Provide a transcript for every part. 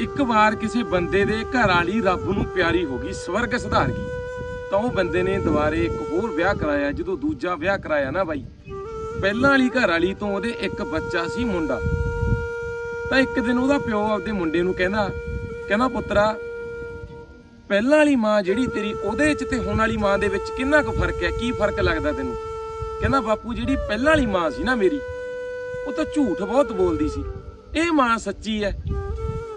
ਇੱਕ ਵਾਰ ਕਿਸੇ ਬੰਦੇ ਦੇ ਘਰ ਵਾਲੀ ਰੱਬ ਨੂੰ ਪਿਆਰੀ ਹੋ ਗਈ, ਸਵਰਗ ਸੁਧਾਰ ਗਈ। ਤਾਂ ਉਹ ਬੰਦੇ ਨੇ ਦੁਬਾਰੇ ਇੱਕ ਹੋਰ ਵਿਆਹ ਕਰਾਇਆ, ਜਦੋਂ ਦੂਜਾ ਵਿਆਹ ਕਰਾਇਆ ਨਾ ਬਾਈ। ਪਹਿਲਾਂ ਵਾਲੀ ਘਰ ਵਾਲੀ ਤੋਂ ਉਹਦੇ ਇੱਕ ਬੱਚਾ ਸੀ ਮੁੰਡਾ। ਤਾਂ ਇੱਕ ਦਿਨ ਉਹਦਾ ਪਿਓ ਆਪਦੇ ਮੁੰਡੇ ਨੂੰ ਕਹਿੰਦਾ ਕਹਿੰਦਾ, ਪੁੱਤਰਾ, ਪਹਿਲਾਂ ਵਾਲੀ ਮਾਂ ਜਿਹੜੀ ਤੇਰੀ, ਉਹਦੇ ਵਿੱਚ ਤੇ ਹੁਣ ਵਾਲੀ ਮਾਂ ਦੇ ਵਿੱਚ ਕਿੰਨਾ ਕੁ ਫ਼ਰਕ ਹੈ? ਕੀ ਫ਼ਰਕ ਲੱਗਦਾ ਤੈਨੂੰ? ਕਹਿੰਦਾ, ਬਾਪੂ, ਜਿਹੜੀ ਪਹਿਲਾਂ ਵਾਲੀ ਮਾਂ ਸੀ ਨਾ ਮੇਰੀ, ਉਹ ਤਾਂ ਝੂਠ ਬਹੁਤ ਬੋਲਦੀ ਸੀ। ਇਹ ਮਾਂ ਸੱਚੀ ਹੈ।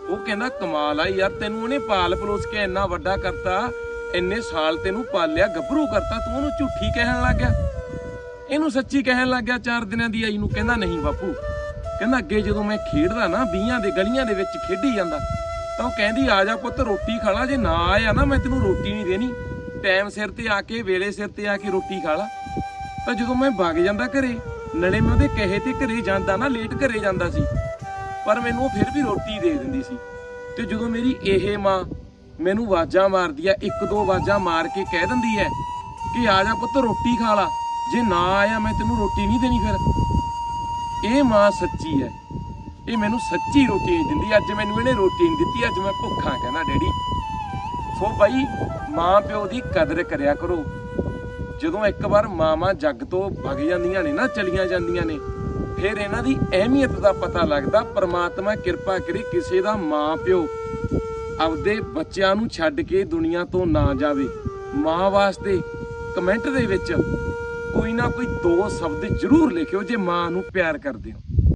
ਉਹ ਕਹਿੰਦਾ, ਕਮਾਲ ਆ ਯਾਰ, ਤੈਨੂੰ ਉਹਨੇ ਪਾਲ ਪਲੋਸ ਕੇ ਇੰਨਾ ਵੱਡਾ ਕਰਤਾ, ਇੰਨੇ ਸਾਲ ਤੈਨੂੰ ਪਾਲਿਆ, ਗੱਭਰੂ ਕਰਤਾ, ਤੂੰ ਉਹਨੂੰ ਝੂਠੀ ਕਹਿਣ ਲੱਗ ਗਿਆ। ਇਹਨੂੰ ਸੱਚੀ ਕਹਿਣ ਲੱਗ ਗਿਆ ਚਾਰ ਦਿਨਾਂ ਦੀ ਆਈ ਨੂੰ, ਕਹਿੰਦਾ, ਨਹੀਂ ਬਾਪੂ। ਕਹਿੰਦਾ, ਅੱਗੇ ਜਦੋਂ ਮੈਂ ਖੇਡਦਾ ਨਾ ਬੀਆਂ ਦੇ ਗਲੀਆਂ ਦੇ ਵਿੱਚ ਖੇਡੀ ਜਾਂਦਾ, ਤਾਂ ਉਹ ਕਹਿੰਦੀ, ਆ ਜਾ ਪੁੱਤ, ਰੋਟੀ ਖਾ ਲਾ, ਜੇ ਨਾ ਆਇਆ ਨਾ, ਮੈਂ ਤੈਨੂੰ ਰੋਟੀ ਨਹੀਂ ਦੇਣੀ। ਟਾਈਮ ਸਿਰ ਤੇ ਆ ਕੇ, ਵੇਲੇ ਸਿਰ ਤੇ ਆ ਕੇ ਰੋਟੀ ਖਾ ਲਾ। ਤਾਂ ਜਦੋਂ ਮੈਂ ਵਗ ਜਾਂਦਾ ਘਰੇ, ਨਲੇ ਮੈਂ ਉਹਦੇ ਕਹੇ ਤੇ ਘਰੇ ਜਾਂਦਾ ਨਾ, ਲੇਟ ਘਰੇ ਜਾਂਦਾ ਸੀ। ਪਰ ਮੈਨੂੰ ਉਹ ਫਿਰ ਵੀ ਰੋਟੀ ਦੇ ਦਿੰਦੀ ਸੀ। ਤੇ ਜਦੋਂ ਮੇਰੀ ਇਹ ਮਾਂ ਮੈਨੂੰ ਆਵਾਜ਼ਾਂ ਮਾਰਦੀ ਆ, ਇੱਕ ਦੋ ਆਵਾਜ਼ਾਂ ਮਾਰ ਕੇ ਕਹਿ ਦਿੰਦੀ ਹੈ ਕਿ ਆ ਜਾ ਪੁੱਤ, ਰੋਟੀ ਖਾ ਲਾ। ਜੇ ਨਾ ਆਇਆ ਮੈਂ ਤੈਨੂੰ ਰੋਟੀ ਨਹੀਂ ਦੇਣੀ ਫਿਰ। ਇਹ ਮਾਂ ਸੱਚੀ ਹੈ। ਇਹ ਮੈਨੂੰ ਸੱਚੀ ਰੋਟੀ ਨਹੀਂ ਦਿੰਦੀ। ਅੱਜ ਮੈਨੂੰ ਇਹਨੇ ਰੋਟੀ ਨਹੀਂ ਦਿੱਤੀ, ਅੱਜ ਮੈਂ ਭੁੱਖਾ ਕਹਿੰਦਾ, ਡੈਡੀ, ਸੋ ਭਾਈ ਮਾਂ ਪਿਓ ਦੀ ਕਦਰ ਕਰਿਆ ਕਰੋ। ਜਦੋਂ ਇੱਕ ਵਾਰ ਮਾਵਾਂ ਜੱਗ ਤੋਂ ਭਗ ਜਾਂਦੀਆਂ ਨੇ ਨਾ, ਚਲੀਆਂ ਜਾਂਦੀਆਂ ਨੇ ਫਿਰ ਇਹਨਾਂ ਦੀ ਅਹਿਮੀਅਤ ਦਾ ਪਤਾ ਲੱਗਦਾ ਪ੍ਰਮਾਤਮਾ ਕਿਰਪਾ ਕਰੇ ਕਿਸੇ ਦਾ ਮਾਂ ਪਿਓ ਆਪਦੇ ਬੱਚਿਆਂ ਨੂੰ ਛੱਡ ਕੇ ਦੁਨੀਆ ਤੋਂ ਨਾ ਜਾਵੇ। ਮਾਂ ਵਾਸਤੇ ਕਮੈਂਟ ਦੇ ਵਿੱਚ ਕੋਈ ਨਾ ਕੋਈ ਦੋ ਸ਼ਬਦ ਜ਼ਰੂਰ ਲਿਖਿਓ ਜੇ ਮਾਂ ਨੂੰ ਪਿਆਰ ਕਰਦੇ ਹੋ।